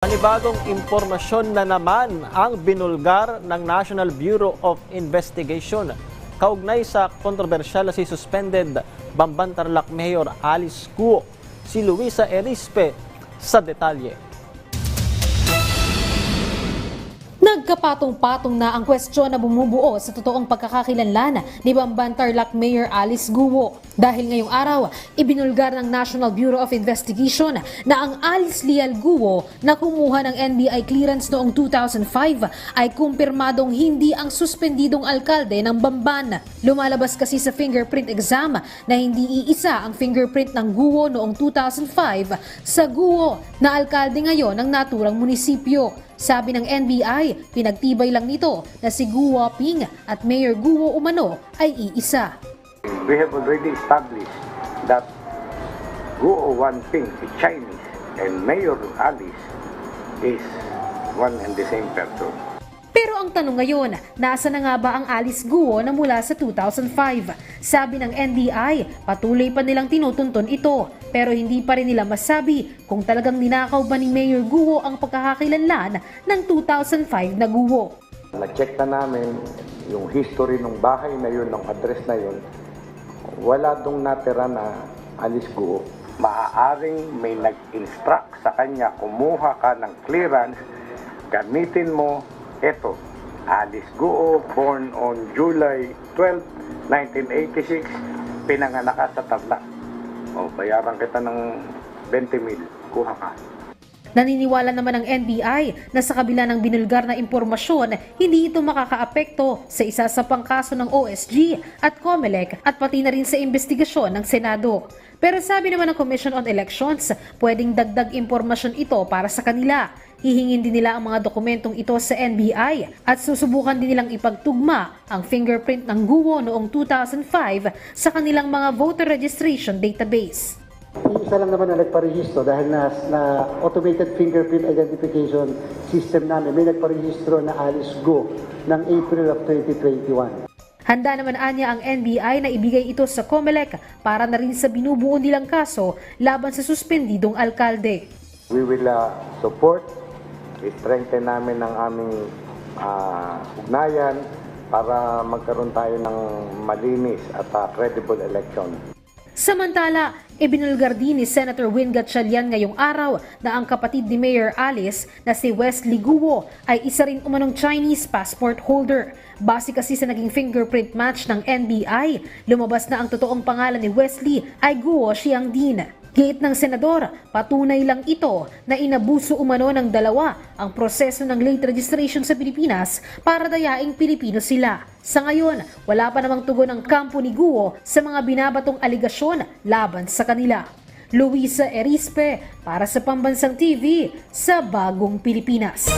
Panibagong impormasyon na naman ang binulgar ng National Bureau of Investigation kaugnay sa kontrobersyal na si suspended Bambantarlac Mayor Alice Guo, si Luisa Erispe sa detalye. Nagkapatong-patong na ang kwestiyon na bumubuo sa totoong pagkakakilanlan ni Bambantarlac Mayor Alice Guo. Dahil ngayong araw, ibinulgar ng National Bureau of Investigation na ang Alice Lial Guo na kumuha ng NBI clearance noong 2005 ay kumpirmadong hindi ang suspendidong alkalde ng Bamban. Lumalabas kasi sa fingerprint exam na hindi iisa ang fingerprint ng Guo noong 2005 sa Guo na alkalde ngayon ng naturang munisipyo. Sabi ng NBI, pinagtibay lang nito na si Guo Ping at Mayor Guo Umano ay iisa. We have already established that Guo Wanping is Chinese and Mayor Alice is one and the same person. Pero ang tanong ngayon, nasa na nga ba ang Alice Guo na mula sa 2005? Sabi ng NBI, patuloy pa nilang tinutuntun ito pero hindi pa rin nila masabi kung talagang ninakaw ba ni Mayor Guo ang pagkakakilanlan ng 2005 na Guo. Na-check na namin yung history ng bahay na yun, ng address na yun. Wala dong natira na Alice Guo. Maaaring may nag-instruct sa kanya, kumuha ka ng clearance, gamitin mo ito. Alice Guo, born on July 12, 1986, pinanganak ka sa Tarlac. O, bayaran kita ng 20 mil, kuha ka. Naniniwala naman ang NBI na sa kabila ng binulgar na impormasyon, hindi ito makakaapekto sa isa sa pangkaso ng OSG at COMELEC at pati na rin sa investigasyon ng Senado. Pero sabi naman ng Commission on Elections, pwedeng dagdag impormasyon ito para sa kanila. Hihingin din nila ang mga dokumentong ito sa NBI at susubukan din nilang ipagtugma ang fingerprint ng Guo noong 2005 sa kanilang mga voter registration database. Isa lang naman na nagparehistro dahil na, na automated fingerprint identification system namin, may nagparehistro na Alice Go ng April of 2021. Handa naman anya ang NBI na ibigay ito sa COMELEC para na rin sa binubuo nilang kaso laban sa suspendidong alkalde. We will uh, support, strengthen namin ang aming uh, ugnayan para magkaroon tayo ng malinis at uh, credible election. Samantala, ibinulgar din ni Senator Win Gatchalian ngayong araw na ang kapatid ni Mayor Alice na si Wesley Guo ay isa rin umanong Chinese passport holder. Base kasi sa naging fingerprint match ng NBI, lumabas na ang totoong pangalan ni Wesley ay Guo Xiangdin. Gate ng senador, patunay lang ito na inabuso umano ng dalawa ang proseso ng late registration sa Pilipinas para dayaing Pilipino sila. Sa ngayon, wala pa namang tugon ang kampo ni Guo sa mga binabatong aligasyon laban sa kanila. Luisa Erispe para sa Pambansang TV sa Bagong Pilipinas.